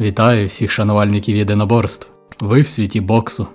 Вітаю всіх шанувальників єдиноборств. Ви в світі боксу.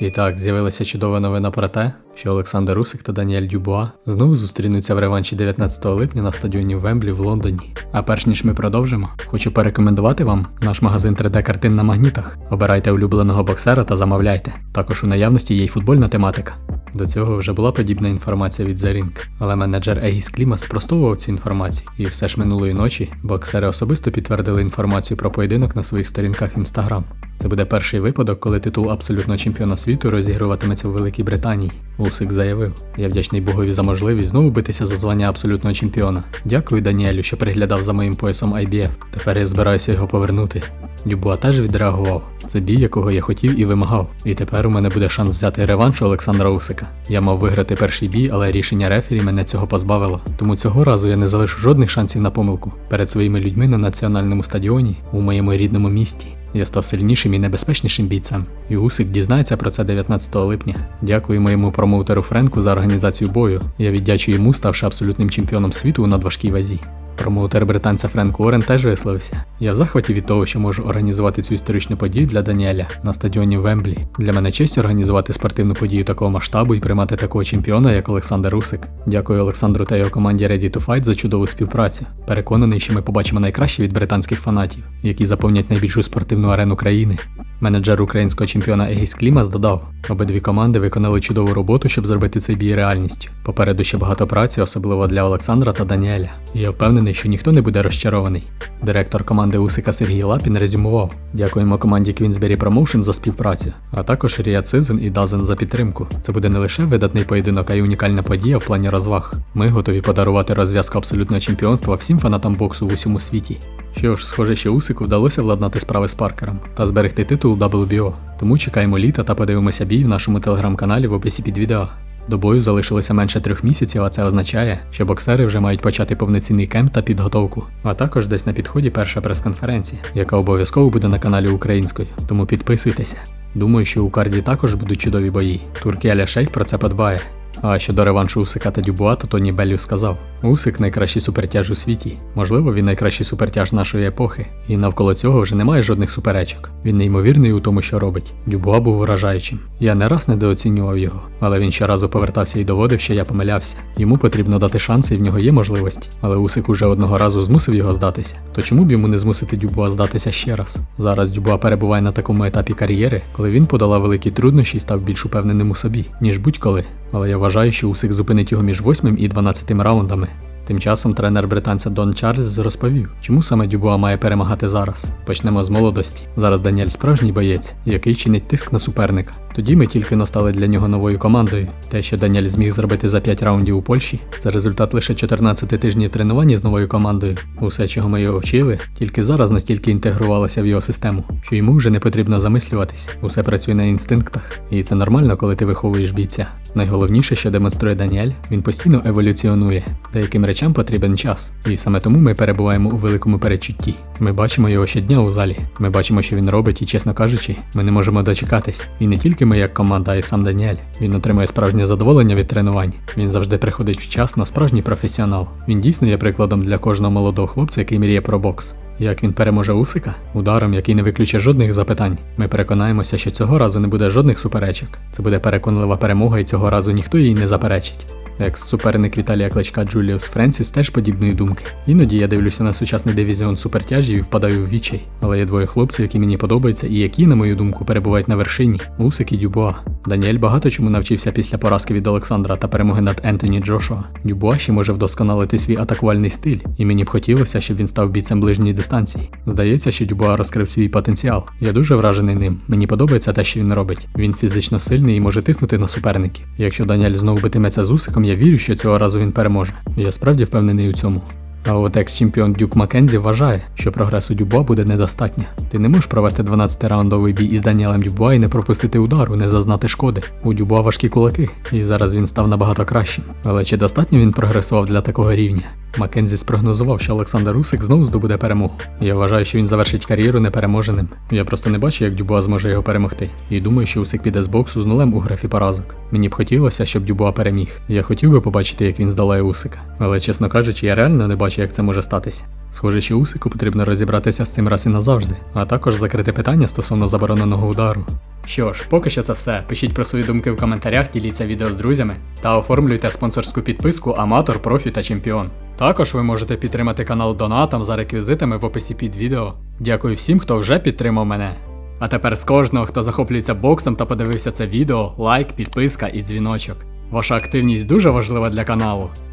І так, з'явилася чудова новина про те, що Олександр Русик та Даніель Дюбуа знову зустрінуться в реванші 19 липня на стадіоні Вемблі в Лондоні. А перш ніж ми продовжимо, хочу порекомендувати вам наш магазин 3D-картин на магнітах. Обирайте улюбленого боксера та замовляйте. Також у наявності є й футбольна тематика. До цього вже була подібна інформація від Ring, але менеджер Егіс Клімас спростовував цю інформацію, і все ж минулої ночі боксери особисто підтвердили інформацію про поєдинок на своїх сторінках Інстаграм. Це буде перший випадок, коли титул абсолютного чемпіона світу розігруватиметься в Великій Британії. Усик заявив: Я вдячний Богові за можливість знову битися за звання абсолютного чемпіона. Дякую Даніелю, що приглядав за моїм поясом IBF. Тепер я збираюся його повернути. Дюбуа теж відреагував. Це бій, якого я хотів і вимагав. І тепер у мене буде шанс взяти реванш Олександра Усика. Я мав виграти перший бій, але рішення рефері мене цього позбавило. Тому цього разу я не залишу жодних шансів на помилку перед своїми людьми на національному стадіоні у моєму рідному місті. Я став сильнішим і небезпечнішим бійцем. І Усик дізнається про це 19 липня. Дякую моєму промоутеру Френку за організацію бою. Я віддячую йому, ставши абсолютним чемпіоном світу у надважкій вазі. Промоутер британця Френк Уоррен теж висловився. Я в захваті від того, що можу організувати цю історичну подію для Даніеля на стадіоні Вемблі. Для мене честь організувати спортивну подію такого масштабу і приймати такого чемпіона, як Олександр Русик. Дякую Олександру та його команді Ready to Fight за чудову співпрацю. Переконаний, що ми побачимо найкраще від британських фанатів, які заповнять найбільшу спортивну арену країни. Менеджер українського чемпіона Егіс Клімас додав, обидві команди виконали чудову роботу, щоб зробити цей бій реальністю. Попереду ще багато праці, особливо для Олександра та Даніеля. Я впевнений, що ніхто не буде розчарований. Директор команди Усика Сергій Лапін резюмував: Дякуємо команді Queensberry Promotion за співпрацю, а також Рія Цизен і Дазен за підтримку. Це буде не лише видатний поєдинок, а й унікальна подія в плані розваг. Ми готові подарувати розв'язку абсолютного чемпіонства всім фанатам боксу в усьому світі. Що ж, схоже, що Усику вдалося владнати справи з Паркером та зберегти титул WBO. Тому чекаємо літа та подивимося бій в нашому телеграм-каналі в описі під відео. До бою залишилося менше трьох місяців, а це означає, що боксери вже мають почати повноцінний кемп та підготовку. А також десь на підході перша прес-конференція, яка обов'язково буде на каналі українською. Тому підписуйтеся. Думаю, що у карді також будуть чудові бої. Туркіаля Шейх про це подбає. А щодо реваншу Усика та Дюбуа, то Тоні Беллю сказав: Усик найкращий супертяж у світі. Можливо, він найкращий супертяж нашої епохи, і навколо цього вже немає жодних суперечок. Він неймовірний у тому, що робить. Дюбуа був вражаючим. Я не раз недооцінював його, але він щоразу повертався і доводив, що я помилявся. Йому потрібно дати шанси, і в нього є можливості. Але Усик уже одного разу змусив його здатися. То чому б йому не змусити Дюбуа здатися ще раз? Зараз Дюбуа перебуває на такому етапі кар'єри, коли він подолав великі труднощі і став більш упевненим у собі, ніж будь-коли. Але я вважаю, що Усик зупинить його між 8 і 12 раундами. Тим часом тренер британця Дон Чарльз розповів, чому саме Дюбуа має перемагати зараз. Почнемо з молодості. Зараз Даніель справжній боєць, який чинить тиск на суперника. Тоді ми тільки настали для нього новою командою. Те, що Даніель зміг зробити за 5 раундів у Польщі, це результат лише 14 тижнів тренування з новою командою. Усе, чого ми його вчили, тільки зараз настільки інтегрувалося в його систему, що йому вже не потрібно замислюватись. Усе працює на інстинктах, і це нормально, коли ти виховуєш бійця. Найголовніше, що демонструє Даніель, він постійно еволюціонує. Деяким речам потрібен час, і саме тому ми перебуваємо у великому передчутті. Ми бачимо його щодня у залі. Ми бачимо, що він робить, і чесно кажучи, ми не можемо дочекатись. І не тільки ми як команда, а й сам Даніель. Він отримує справжнє задоволення від тренувань. Він завжди приходить вчасно, справжній професіонал. Він дійсно є прикладом для кожного молодого хлопця, який мріє про бокс. Як він переможе Усика? Ударом, який не виключить жодних запитань. Ми переконаємося, що цього разу не буде жодних суперечок. Це буде переконлива перемога, і цього разу ніхто її не заперечить. Екс-суперник Віталія Кличка Джуліус Френсіс теж подібної думки. Іноді я дивлюся на сучасний дивізіон супертяжів і впадаю в вічай. Але є двоє хлопців, які мені подобаються і які, на мою думку, перебувають на вершині Усик і Дюбуа. Даніель багато чому навчився після поразки від Олександра та перемоги над Ентоні Джошуа. Дюбуа ще може вдосконалити свій атакувальний стиль, і мені б хотілося, щоб він став бійцем ближньої дистанції. Здається, що Дюбуа розкрив свій потенціал. Я дуже вражений ним. Мені подобається те, що він робить. Він фізично сильний і може тиснути на суперників. Якщо Даніель знову битиметься з Усиком, я вірю, що цього разу він переможе. Я справді впевнений у цьому. А от екс-чемпіон Дюк Маккензі вважає, що прогресу Дюбуа буде недостатньо. Ти не можеш провести 12-раундовий бій із Даніелем Дюбуа і не пропустити удару, не зазнати шкоди. У Дюбуа важкі кулаки, і зараз він став набагато кращим. Але чи достатньо він прогресував для такого рівня? Маккензі спрогнозував, що Олександр Русик знову здобуде перемогу. Я вважаю, що він завершить кар'єру непереможеним. Я просто не бачу, як Дюбуа зможе його перемогти. І думаю, що Усик піде з боксу з нулем у графі поразок. Мені б хотілося, щоб Дюбуа переміг. Я хотів би побачити, як він здолає Усика. Але чесно кажучи, я реально не бачу, бачу, як це може статися. Схоже, що Усику потрібно розібратися з цим раз і назавжди, а також закрити питання стосовно забороненого удару. Що ж, поки що це все. Пишіть про свої думки в коментарях, діліться відео з друзями та оформлюйте спонсорську підписку Аматор, Профі та Чемпіон. Також ви можете підтримати канал Донатом за реквізитами в описі під відео. Дякую всім, хто вже підтримав мене. А тепер з кожного, хто захоплюється боксом та подивився це відео, лайк, підписка і дзвіночок. Ваша активність дуже важлива для каналу.